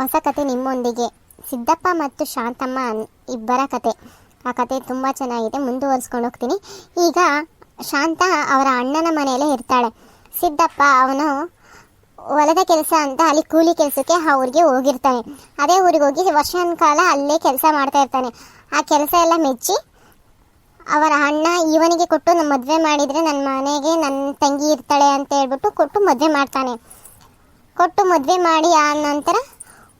ಹೊಸ ಕತೆ ನಿಮ್ಮೊಂದಿಗೆ. ಸಿದ್ದಪ್ಪ ಮತ್ತು ಶಾಂತಮ್ಮ ಇಬ್ಬರ ಕತೆ. ಆ ಕತೆ ತುಂಬ ಚೆನ್ನಾಗಿದೆ, ಮುಂದುವರಿಸ್ಕೊಂಡು ಹೋಗ್ತೀನಿ. ಈಗ ಶಾಂತ ಅವರ ಅಣ್ಣನ ಮನೆಯಲ್ಲೇ ಇರ್ತಾಳೆ. ಸಿದ್ದಪ್ಪ ಅವನು ಹೊಲದ ಕೆಲಸ ಅಂತ ಅಲ್ಲಿ ಕೂಲಿ ಕೆಲಸಕ್ಕೆ ಆ ಊರಿಗೆ ಹೋಗಿರ್ತಾನೆ. ಅದೇ ಊರಿಗೆ ಹೋಗಿ ವರ್ಷಾನ ಕಾಲ ಅಲ್ಲೇ ಕೆಲಸ ಮಾಡ್ತಾ ಇರ್ತಾನೆ. ಆ ಕೆಲಸ ಎಲ್ಲ ಮೆಚ್ಚಿ ಅವರ ಅಣ್ಣ ಇವನಿಗೆ ಕೊಟ್ಟು ನಮ್ಮ ಮದುವೆ ಮಾಡಿದರೆ ನನ್ನ ಮನೆಗೆ ನನ್ನ ತಂಗಿ ಇರ್ತಾಳೆ ಅಂತ ಹೇಳ್ಬಿಟ್ಟು ಕೊಟ್ಟು ಮದುವೆ ಮಾಡ್ತಾನೆ. ಕೊಟ್ಟು ಮದುವೆ ಮಾಡಿ ಆ ನಂತರ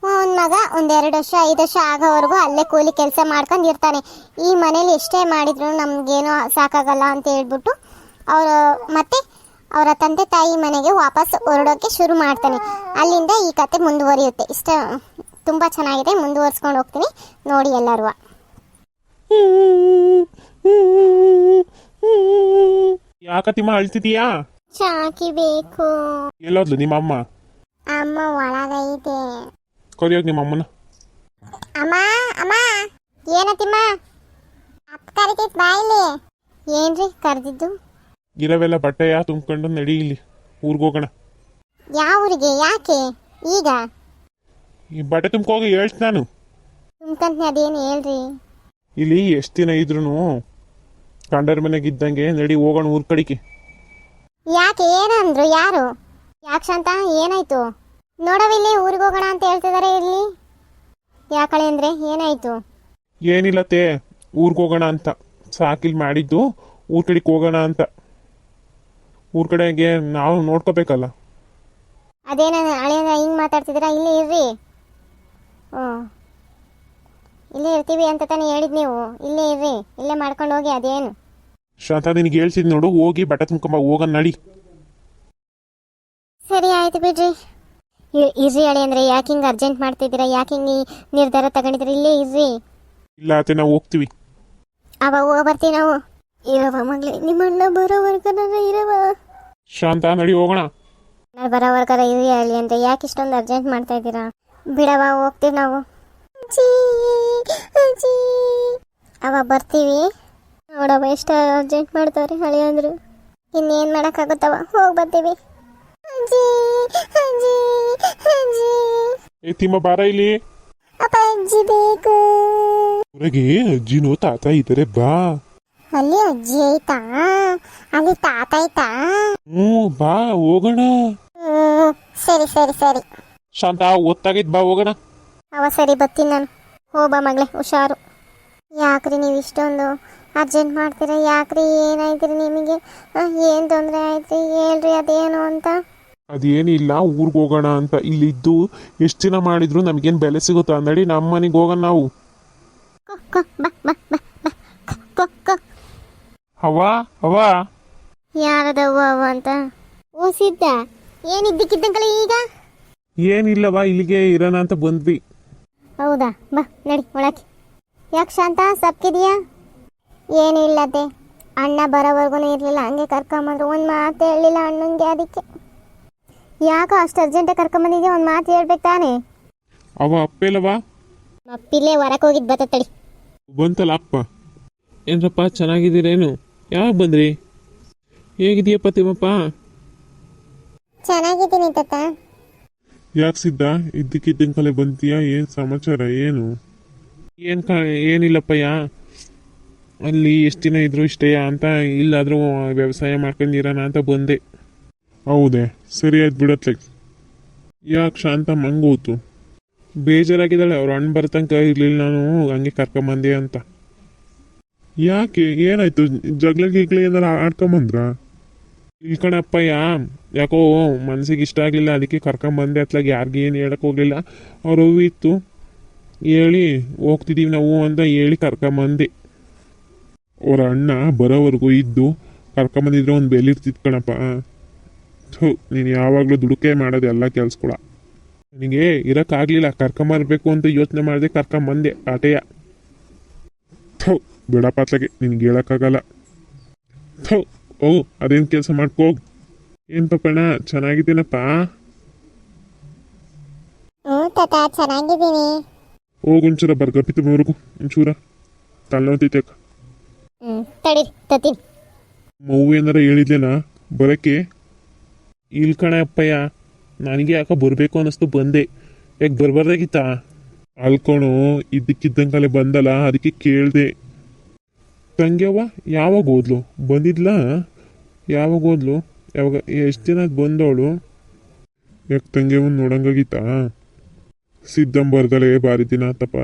ಒಂದು ಮಗ ಒಂದೆರಡು ವರ್ಷ ಐದು ವರ್ಷ ಆಗೋವರೆಗೂ ಅಲ್ಲೇ ಕೂಲಿ ಕೆಲಸ ಮಾಡ್ಕೊಂಡು ಇರ್ತಾನೆ. ಈ ಮನೇಲಿ ಎಷ್ಟೇ ಮಾಡಿದ್ರು ನಮಗೇನೋ ಸಾಕಾಗಲ್ಲ ಅಂತ ಹೇಳ್ಬಿಟ್ಟು ಅವರು ಮತ್ತೆ ಅವರ ತಂದೆ ತಾಯಿ ಮನೆಗೆ ವಾಪಸ್ ಹೊರಡೋಕ್ಕೆ ಶುರು ಮಾಡ್ತಾನೆ. ಅಲ್ಲಿಂದ ಈ ಕತೆ ಮುಂದುವರಿಯುತ್ತೆ. ಇಷ್ಟ ತುಂಬ ಚೆನ್ನಾಗಿದೆ. ಮುಂದುವರಿಸ್ಕೊಂಡು ಹೋಗ್ತೀನಿ. ನೋಡಿ ಎಲ್ಲರೂ. ಯಾಕತಿಮ್ಮ ಅಳ್ತಿದೀಯಾ? ಚಾಕಿ ಬೇಕು. ಎಲ್ಲೋದ್ಲು ನಿಮ್ಮ ಅಮ್ಮ ಅಮ್ಮ ಒಳಗೈತೆ. ಕರಿಯೋಗ್ ನಿಮ್ಮ ಅಮ್ಮನ. ಅಮ್ಮ ಅಮ್ಮ ಏನತ್ತಿಮ್ಮ? ಅಪ್ಪ ಕರಿತೈತ್ ಬಾಯಿಲಿ ಏನ್ರಿ ಕರೆದಿದ್ದು? ಇರವೆಲ್ಲ ಬಟ್ಟೆಯ ತುಂಬ್ಕೊಂಡು ನಡಿ ಇಲ್ಲಿ ಊರಿಗೆ ಹೋಗೋಣ. ಯಾವ ಊರಿಗೆ ಯಾಕೆ ಈಗ? ಈ ಬಟ್ಟೆ ತುಂಬ್ಕೋಗಿ ಹೇಳ್ತ ನಾನು. ತುಂಬ್ಕಂತ ಅದೇನು ಹೇಳ್ರಿ? ಇಲ್ಲಿ ಎಷ್ಟು ದಿನ ಇದ್ರು ಕಂಡರ ಮನೆಗೆ ಇದ್ದಂಗೆ ನಡಿ ಹೋಗೋಣ ಊರ್ ಕಡಿಕೆ ಯಾಕೆ ಏನಂದ್ರು ಯಾರು? ಯಾಕೆ ಶಾಂತ ಏನಾಯ್ತು? ನೋಡವಿಲ್ಲಿ ಊರಿಗೆ ಹೋಗೋಣ ಅಂತ ಹೇಳ್ತಿದಾರೆ ಇಲ್ಲಿ. ಯಾಕಳೆ ಅಂದ್ರೆ ಏನಾಯ್ತು? ತೇ ಊರಿಗೆ ಹೋಗೋಣ ಅಂತ. ಸಾಕಿಲ್ ಮಾಡಿದ್ದು ಊರ್ ಕಡೆಗೆ ಹೋಗೋಣ ಅಂತ. ಊರ್ ಕಡೆಗೆ ನಾವು ನೋಡ್ಕೋಬೇಕಲ್ಲ. ಅದೇನ ಹಳೆಯ ಹಿಂಗ್ ಮಾತಾಡ್ತಿದ್ದೀರಾ? ಇಲ್ಲಿ ಇರ್ರಿ. ಹ್ಞೂ ಇಲ್ಲೇ ಇರ್ತೀವಿ ಅಂತ ತಾನೇ ಹೇಳಿದ್ ನೀವು. ಇಲ್ಲೇ ಇರ್ರಿ. ಇಲ್ಲೇ ಮಾಡ್ಕೊಂಡು ಹೋಗಿ ಅದೇನು. ಶಾಂತ ನಿನಗೆ ಹೇಳ್ತಿದ್ ನೋಡು ಹೋಗಿ ಬಟ್ಟೆ ತುಂಬ್ಕೊಂಬ ಹೋಗೋಣ ನಡಿ. ಸರಿ ಆಯ್ತು ಬಿಡ್ರಿ. ಇರ್ರಿ ಅಳಿ ಅಂದ್ರೆ ಯಾಕೆ ಹಿಂಗ್ ಅರ್ಜೆಂಟ್ ಮಾಡ್ತಿದ್ದೀರಾ? ಯಾಕೆ ಹಿಂಗೆ ನಿರ್ಧಾರ ತಗೊಂಡಿದ್ರೆ ಇಲ್ಲೇ ಇರ್ರಿ. ಇಲ್ಲ ಅತ್ತೆ ನಾವು ಹೋಗ್ತೀವಿ. ಅವ ಹೋಗ ಬರ್ತೀವಿ ನಾವು. ಇರವ ಮಗ್ಲಿ ನಿಮ್ಮ ಅಣ್ಣ ಬರೋವರ್ಗನ ಇರವ ಶಾಂತ ನಡಿ ಹೋಗೋಣ. ನಾನು ಬರೋವರ್ಗರ ಇರ್ರಿ ಅಳಿ ಅಂದ್ರೆ ಯಾಕೆ ಇಷ್ಟೊಂದು ಅರ್ಜೆಂಟ್ ಮಾಡ್ತಾ ಇದ್ದೀರಾ? ಬಿಡವ ಹೋಗ್ತೀವಿ ನಾವು. ಅವ ಬರ್ತೀವಿ. ನೋಡವ ಎಷ್ಟು ಅರ್ಜೆಂಟ್ ಮಾಡ್ತಾವ್ರೆ ಹಳಿ ಅಂದ್ರು. ಇನ್ನೇನು ಮಾಡೋಕ್ಕಾಗುತ್ತವ ಹೋಗಿ ಬರ್ತೀವಿ ಅಜ್ಜಿ ಅಜ್ಜಿ. ಅಜ್ಜಿ ಏ ತಿಮ್ಮ ಬಾರ ಇಲ್ಲಿ. ಅಪ್ಪ ಅಜ್ಜಿ ಬೇಕು. ಹೊರಗೆ ಅಜ್ಜಿನೋ ತಾತ ಇದ್ದಾರೆ ಬಾ. ಅಲ್ಲಿ ಅಜ್ಜಿ ಐತಾ? ಅಲ್ಲಿ ತಾತ ಐತಾ? ಹ್ಞೂ ಬಾ ಹೋಗೋಣ. ಹ್ಮ್ ಸರಿ ಸರಿ ಸರಿ. ಶಾಂತ ಒತ್ತಾಗಿದ್ ಬಾ ಹೋಗೋಣ. ಅವ ಸರಿ ಬರ್ತೀನಿ ನಾನು. ಹೋಬಾ ಮಗಳೇ ಹುಷಾರು. ಯಾಕ್ರಿ ನೀವು ಇಷ್ಟೊಂದು ಅರ್ಜೆಂಟ್ ಮಾಡ್ತೀರಾ? ಯಾಕ್ರಿ ಏನಾಯ್ತೀರಿ ನಿಮಗೆ? ಏನು ತೊಂದರೆ ಆಯ್ತು ಹೇಳ್ರಿ ಅದೇನು ಅಂತ. ಅದೇನಿಲ್ಲ ಊರಿಗೆ ಹೋಗೋಣ ಅಂತ ಇಲ್ಲಿದ್ದು ಎಷ್ಟು ದಿನ ಮಾಡಿದ್ರು ನಮಗೇನು ಬೆಲೆ ಸಿಗುತ್ತಾ ಅಂದಡಿ ನಮ್ಮ ಮನೆಗೆ ಹೋಗೋಣ ನಾವು. ಹವಾ ಹವಾ ಯಾರದವ್ವ ಅವ್ವ ಅಂತ? ಓ ಸಿದ್ಧ ಏನಿದ್ದಕ್ಕಿದ್ದಂಕಲ್ಲ ಈಗ? ಏನಿಲ್ಲವಾ ಇಲ್ಲಿಗೆ ಇರೋಣ ಅಂತ ಬಂದ್ವಿ. ಹೌದಾ? ಬಾ ನಡಿ ಒಳಕ್ಕೆ. ಯಾಕೆ ಶಾಂತ ಸಪ್ಕಿದೀಯಾ? ಏನಿಲ್ಲದೆ. ಅಣ್ಣ ಬರೋವರೆಗೂ ಇರಲಿಲ್ಲ ಹಂಗೆ ಕರ್ಕೊಂಬಂದ್ರು. ಒಂದು ಮಾತು ಹೇಳಿಲ್ಲ ಅಣ್ಣಂಗೆ ಅದಕ್ಕೆ. ಯಾಕೋ ಅಷ್ಟು ಅರ್ಜೆಂಟಾಗಿ ಕರ್ಕೊಂಬಂದಿದ್ದೆ ಒಂದು ಮಾತು ಹೇಳ್ಬೇಕು ತಾನೇ. ಅವ ಅಪ್ಪೆಲ್ಲವಾ ಮಪ್ಪಿಲ್ಲೇ ಹೊರಕ್ಕೆ ಹೋಗಿದ್ದು ಬರ್ತಳಿ ಬಂತಲ್ಲ ಅಪ್ಪ? ಏನ್ರಪ್ಪ ಚೆನ್ನಾಗಿದ್ದೀರೇನು? ಯಾವಾಗ ಬಂದ್ರಿ? ಹೇಗಿದೆಯಪ್ಪ ತಿಮ್ಮಪ್ಪ ಚೆನ್ನಾಗಿದ್ದೀನಿ ತಾತ. ಯಾಕೆ ಸಿದ್ಧ? ಇದ್ದಕ್ಕಿದ್ದಂಕಲೆ ಬಂತೀಯಾ ಏನು ಸಮಾಚಾರ? ಏನು? ಏನು ಕ ಏನಿಲ್ಲಪ್ಪಯ್ಯ. ಅಲ್ಲಿ ಎಷ್ಟು ದಿನ ಇದ್ರು ಇಷ್ಟೇಯ ಅಂತ ಇಲ್ಲಾದರೂ ವ್ಯವಸಾಯ ಮಾಡ್ಕೊಂಡಿರೋಣ ಅಂತ ಬಂದೆ. ಹೌದೇ ಸರಿ ಆಯ್ತು ಬಿಡತ್ಲೆ ಯಾಕೆ ಶಾಂತ ಮಂಗೂತು? ಬೇಜಾರಾಗಿದ್ದಾಳೆ, ಅವ್ರ ಅಣ್ಣ ಬರ್ತಂಕ ಇರ್ಲಿಲ್ಲ ನಾನು, ಹಂಗೆ ಕರ್ಕೊಂಬಂದೆ ಅಂತ. ಯಾಕೆ, ಏನಾಯ್ತು? ಜಗಳ ಗಿಗ್ಲಿ ಏನಾರ ಆಡ್ಕೊಂಬಂದ್ರ? ಯಾ, ಯಾಕೋ ಮನ್ಸಿಗೆ ಇಷ್ಟ ಆಗಲಿಲ್ಲ, ಅದಕ್ಕೆ ಕರ್ಕೊಂಬಂದೆ, ಅತ್ಲಾಗ ಯಾರಿಗೆ ಏನು ಹೇಳಕ್ ಹೋಗ್ಲಿಲ್ಲ. ಅವ್ರ ಇತ್ತು. ಹೇಳಿ ಹೋಗ್ತಿದ್ದೀವಿ ನಾವು ಅಂತ ಹೇಳಿ ಕರ್ಕೊಂಬಂದೆ. ಅವ್ರ ಅಣ್ಣ ಬರೋವರೆಗೂ ಇದ್ದು ಕರ್ಕೊಂಬಂದಿದ್ರೆ ಒಂದು ಬೆಲೆ ಇರ್ತಿತ್ತು ಕಣಪ್ಪ. ಥು ನೀನು ಯಾವಾಗಲೂ ದುಡುಕೆ ಮಾಡೋದು ಎಲ್ಲ ಕೆಲ್ಸಕೊಳ ನಿನಗೆ ಇರೋಕ್ಕಾಗಲಿಲ್ಲ ಕರ್ಕೊಂಬರ್ಬೇಕು ಅಂತ ಯೋಚನೆ ಮಾಡಿದೆ ಕರ್ಕೊಂಬಂದೆ ಆಟೆಯ ಥೌ ಬಿಡ ಅತ್ಲಾಗೆ ನಿನ್ಗೆ ಹೇಳೋಕ್ಕಾಗಲ್ಲ. ಥೌ ಓ ಅದೇನು ಕೆಲಸ ಮಾಡ್ಕೋ ಏನು ಪಪ್ಪಣ್ಣ ಚೆನ್ನಾಗಿದ್ದೀನಪ್ಪ? ಚೆನ್ನಾಗಿದ್ದೀನಿ. ಹೋಗು ಒಂಚೂರ ಬರ್ಗಪ್ಪಿತ್ತು ಮೂರ್ಗು ಒಂಚೂರ. ತಲೆನೋತೈತೆ ಹ್ಞೂ ತಡಿ ತತೀನಿ ಮಗು ಏನಾರ ಹೇಳಿದ್ಲೇನ? ಬರೋಕ್ಕೆ? ಇಲ್ ಕಣ ಅಪ್ಪಯ್ಯ, ನನಗೆ ಯಾಕೆ ಬರಬೇಕು ಅನ್ನಿಸ್ತು, ಬಂದೆ. ಯಾಕೆ ಬರಬಾರ್ದಾಗಿತ್ತ? ಅಲ್ಕೊಣು ಇದ್ದಕ್ಕಿದ್ದಂಗೆ ಬಂದಲ್ಲ, ಅದಕ್ಕೆ ಕೇಳಿದೆ. ತಂಗ್ಯವ್ವ ಯಾವಾಗ ಓದ್ಲು ಬಂದಿದ್ಲಾ? ಯಾವಾಗ ಓದ್ಲು ಯಾವಾಗ, ಎಷ್ಟು ದಿನ ಬಂದವಳು? ಯಾಕೆ ತಂಗ್ಯವನ್ನು ನೋಡಂಗಾಗಿತ್ತಾ? ಸಿದ್ದಂ ಬಾರಿ ದಿನ ಆತಪ್ಪ.